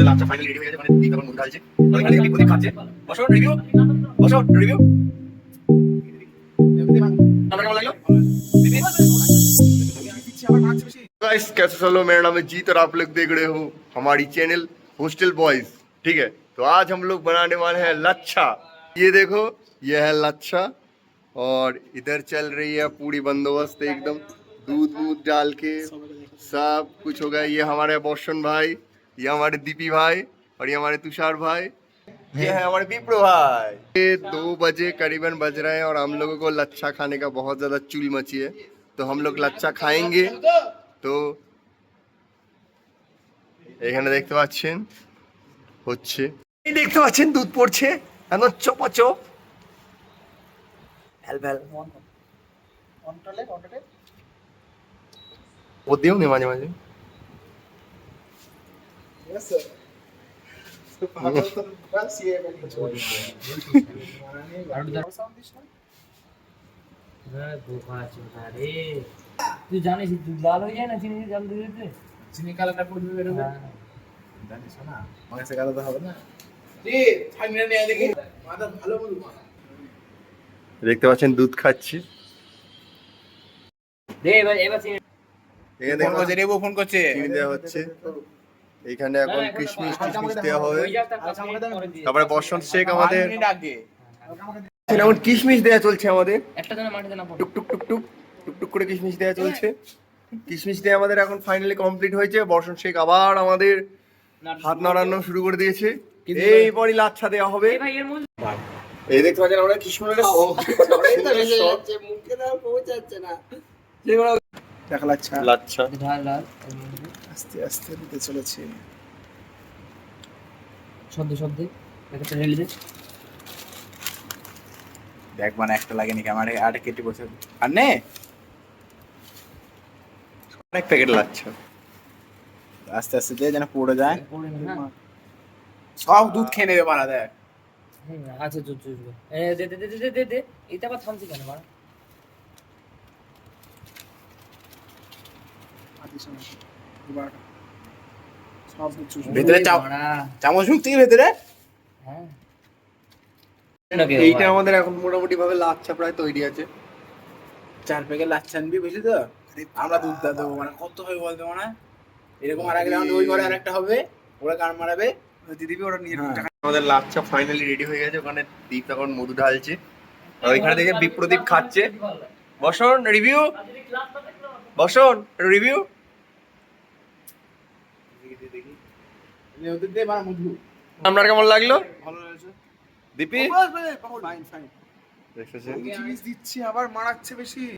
আমাদের লাঞ্চটা finally ready হয়ে গেছে মানে দীপ এখন মুখ ঢালছে আর এখানে দীপ প্রদীপ খাচ্ছে বসো রিভিউ বসো রিভিউ আমার কেমন লাগলো गाइस कैसे सब लोग मेरा नाम है जीत और आप लोग देख रहे हो हमारी चैनल हॉस्टल बॉयज ठीक है तो आज हम लोग बनाने वाले हैं लच्छा ये देखो ये है लच्छा और इधर चल रही है पूरी बंदोबस्त एकदम दूध वूध डाल के सब कुछ हो गया ये हमारे बौशन भाई ये हमारे दीपी भाई और ये हमारे तुषार भाई ये है हमारे विप्रो भाई ये दो बजे करीबन बज रहे हैं और हम लोगों को लच्छा खाने का बहुत ज्यादा चुल मची है तो हम लोग लच्छा खाएंगे তো এখানে দেখতে পাচ্ছেন হচ্ছে এই দেখতে পাচ্ছেন দুধ পড়ছে এখন চপাচ ও দিও নি মাঝে মাঝে তুই জানিস লাল হয়ে যায় না চিনি জল দিয়ে দিতে চিনি কালারটা পড়বে বেরোবে। জানিস না সে কালাতে হবে না রে থামিনা নিয়ে দেখি মাথা ভালো বলু দেখতে পাচ্ছেন দুধ খাচ্ছি দে এবার এবার চিনি এখানে ফোন করছে ফোন করছে হচ্ছে এখানে এখন না, কিশমিশ টিশমিশ দেওয়া হবে হয়ে। তারপরে বসন্ত শেখ আমাদের এখন কিশমিশ দেওয়া চলছে আমাদের। টুক টুক টুক টুক টুক টুক করে কিশমিশ দেওয়া চলছে। কিশমিশ দিয়ে আমাদের এখন ফাইনালি কমপ্লিট হয়েছে। বর্ষণ শেখ আবার আমাদের হাত নাড়ানো শুরু করে দিয়েছে। এইবারই লাচ্ছা দেওয়া হবে। এই দেখতে পাচ্ছেন আমরা কিশমিশের দেখা লাচ্ছা। লাচ্ছা। ঢাল ঢাল এর মধ্যে। আস্তে আস্তে দিতে চলেছে। শব্দে শব্দে একটা ঢেলে দে। দেখ মানে একটা লাগেনি ক্যামেরা আরে কেটে বসে আর নে। অনেক প্যাকেট লাচ্ছা আস্তে আস্তে দে যেন পড়ে যায়। না না সব দুধ খেয়ে নেবে মারা দেখ। আচ্ছা চুপ। এ, দে দে দে দে, দে এটা আবার থামছি কেন মারা? ভেতরে চামচ ঢুকতে ভেতরে হ্যাঁ এইটা আমাদের এখন মোটামুটি ভাবে লাচ্ছা প্রায় তৈরি আছে চার প্যাকেট লাচ্ছা আনবি বুঝলি তো আমরা দুধ দা দেবো মানে কত হবে বলতে মানে এরকম আর এক রাউন্ড ওই ঘরে আর একটা হবে ওরা গান মারাবে দিদিবি ওরা নিয়ে হ্যাঁ। আমাদের লাচ্ছা ফাইনালি রেডি হয়ে গেছে ওখানে দীপ এখন মধু ঢালছে আর ওইখানে থেকে বিপ্রদীপ খাচ্ছে বসন রিভিউ বসন রিভিউ ওদের দিয়ে মানে মধু আপনার কেমন লাগল? ভালো লাগছে। দীপি? দিচ্ছি ফাইন জিনিস দিচ্ছে আবার মারাচ্ছে বেশি।